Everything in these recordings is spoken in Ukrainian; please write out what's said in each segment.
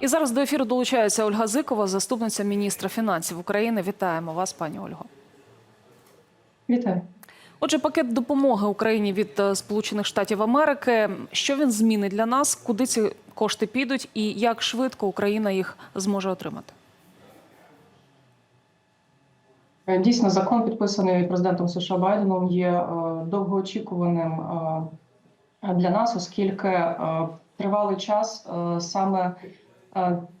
І зараз до ефіру долучається Ольга Зикова, заступниця міністра фінансів України. Вітаємо вас, пані Ольго. Вітаю. Отже, пакет допомоги Україні від е, Сполучених Штатів Америки. Що він змінить для нас? Куди ці кошти підуть, і як швидко Україна їх зможе отримати? Е, Дійсно, закон, підписаний президентом США Байденом, є е, довгоочікуваним для нас, оскільки тривалий час саме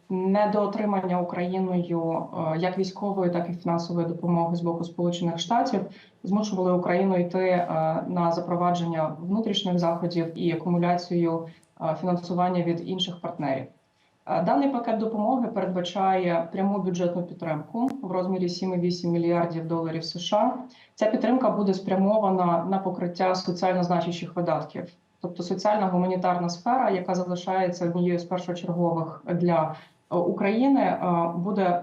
недоотримання Україною е, як військової, так і фінансової допомоги з боку Сполучених Штатів змушували Україну йти е, на запровадження внутрішніх заходів і акумуляцію е, фінансування від інших партнерів. Е, Даний пакет допомоги передбачає пряму бюджетну підтримку в розмірі 7,8 мільярдів доларів США. Ця підтримка буде спрямована на покриття соціально значущих видатків, тобто соціальна гуманітарна сфера, яка залишається однією з першочергових для е, України, е, буде е,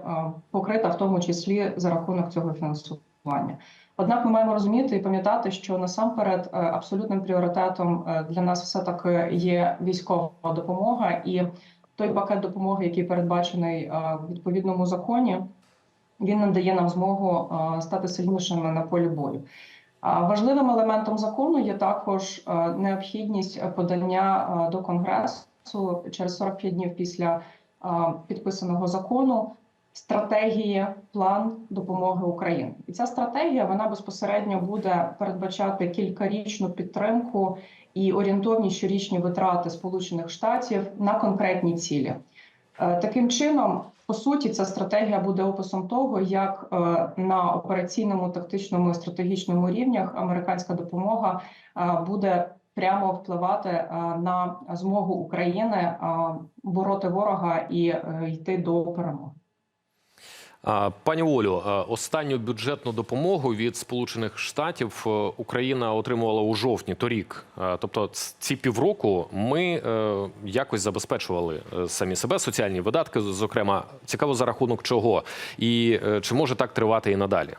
покрита в тому числі за рахунок цього фінансування. Однак ми маємо розуміти і пам'ятати, що насамперед абсолютним пріоритетом для нас все таки є військова допомога і той пакет допомоги, який передбачений в відповідному законі, він надає нам змогу стати сильнішими на полі бою. Важливим елементом закону є також е, необхідність подання е, до конгресу через 45 днів після е, підписаного закону стратегії, план допомоги Україні. І ця стратегія вона безпосередньо буде передбачати кількарічну підтримку і орієнтовні щорічні витрати Сполучених Штатів на конкретні цілі. Таким чином, по суті, ця стратегія буде описом того, як е, на операційному, тактичному і стратегічному рівнях американська допомога е, буде прямо впливати е, на змогу України бороти ворога і йти до перемоги. Пані Олю, останню бюджетну допомогу від Сполучених Штатів е, Україна отримувала у жовтні торік. Тобто, ці півроку ми е, якось забезпечували е, самі себе соціальні видатки. Зокрема, цікаво за рахунок чого, і чи може так тривати і надалі?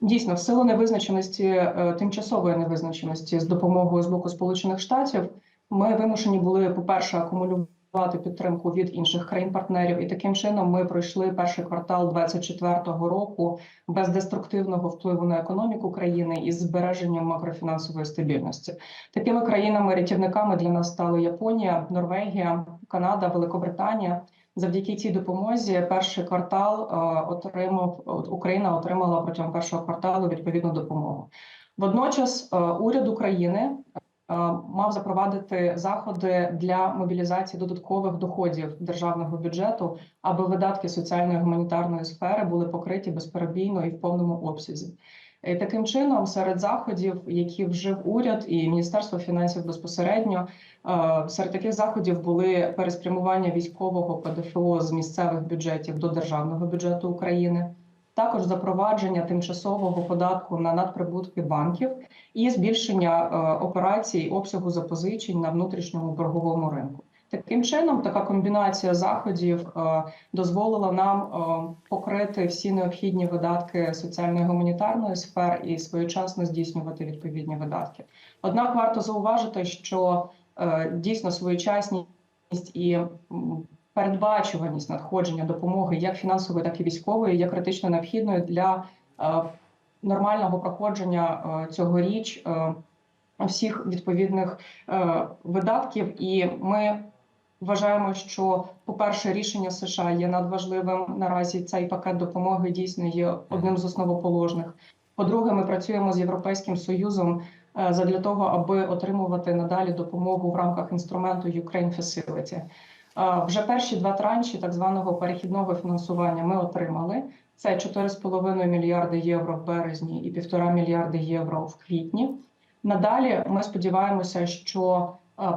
Дійсно, в силу невизначеності, тимчасової невизначеності з допомогою з боку Сполучених Штатів, ми вимушені були, по-перше, акумулювати підтримку від інших країн-партнерів, і таким чином ми пройшли перший квартал 2024 року без деструктивного впливу на економіку країни із збереженням макрофінансової стабільності. Такими країнами-рятівниками для нас стали Японія, Норвегія, Канада, Великобританія. Завдяки цій допомозі перший квартал е, отримав от Україна отримала протягом першого кварталу відповідну допомогу. Водночас е, уряд України мав запровадити заходи для мобілізації додаткових доходів державного бюджету, аби видатки соціальної гуманітарної сфери були покриті безперебійно і в повному обсязі. І таким чином, серед заходів, які вжив уряд і Міністерство фінансів безпосередньо, е, серед таких заходів були переспрямування військового ПДФО з місцевих бюджетів до державного бюджету України, також запровадження тимчасового податку на надприбутки банків і збільшення е, операцій обсягу запозичень на внутрішньому борговому ринку. Таким чином, така комбінація заходів е, дозволила нам е, покрити всі необхідні видатки соціальної гуманітарної сфер і своєчасно здійснювати відповідні видатки. Однак варто зауважити, що дійсно своєчасність і передбачуваність надходження допомоги як фінансової, так і військової є критично необхідною для е, нормального проходження е, цьогоріч е, всіх відповідних видатків, і ми вважаємо, що, по-перше, рішення США є надважливим. Наразі цей пакет допомоги дійсно є одним з основоположних. По-друге, ми працюємо з Європейським Союзом задля того, аби отримувати надалі допомогу в рамках інструменту Ukraine Facility. Вже перші два транші так званого перехідного фінансування ми отримали. Це 4,5 мільярди євро в березні і 1,5 мільярди євро в квітні. Надалі ми сподіваємося, що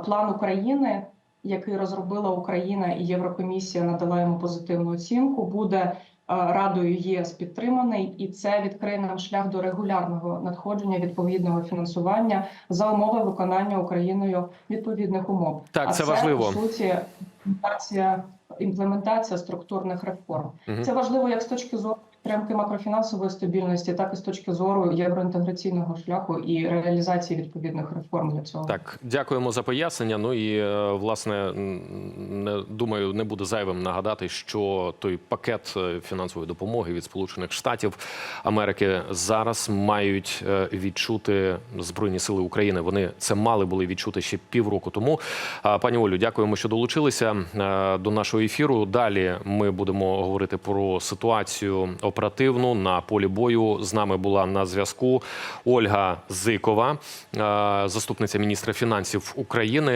план України, який розробила Україна і Єврокомісія надала йому позитивну оцінку, буде Радою ЄС підтриманий, і це відкриє нам шлях до регулярного надходження відповідного фінансування за умови виконання Україною відповідних умов. Так, а це це важливо. по суті імплементація, імплементація структурних реформ. Це важливо як з точки зору підтримки макрофінансової стабільності, так і з точки зору євроінтеграційного шляху і реалізації відповідних реформ для цього. Так, дякуємо за пояснення. Ну і е, власне не думаю, не буде зайвим нагадати, що той пакет е, фінансової допомоги від Сполучених Штатів Америки зараз мають е, відчути збройні сили України. Вони це мали були відчути ще півроку тому. Пані Олю, дякуємо, що долучилися до нашого ефіру. Далі ми будемо говорити про ситуацію оперативну на полі бою. З нами була на зв'язку Ольга Зикова, е, заступниця міністра фінансів України.